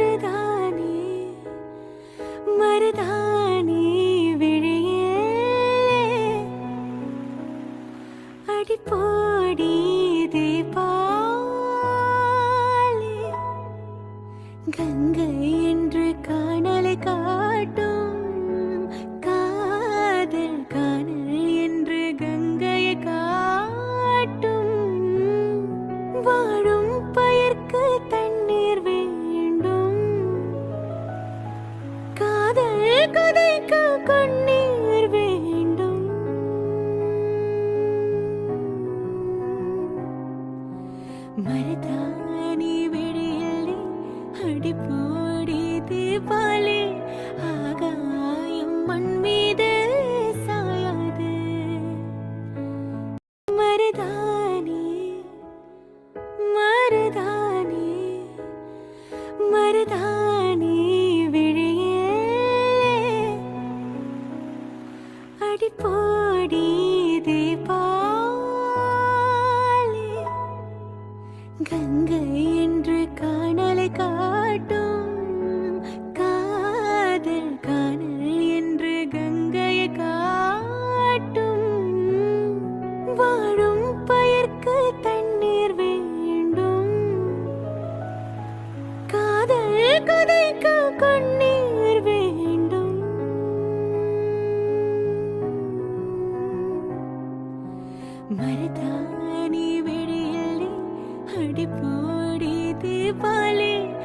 மருதானே மருதானே விழியே. அடிப்போடி தீபாவளி கங்கை கதைக்கு கண்ணீர் வேண்டும். மருதாணி வெடியில்லை அடிப்போடி தீபாவளி ஆகாயம் மண் மீது சாயாது. மருதாணி. கங்கை என்று காணலை காட்டும். காதல் காணல் என்று கங்கையை காட்டும். வாழும் பயிர்க்கு தண்ணீர் வேண்டும். காதல் கதைக்கு கண்ணீர் வேண்டும். மருதா അടിപൊടി ദീപാലേ.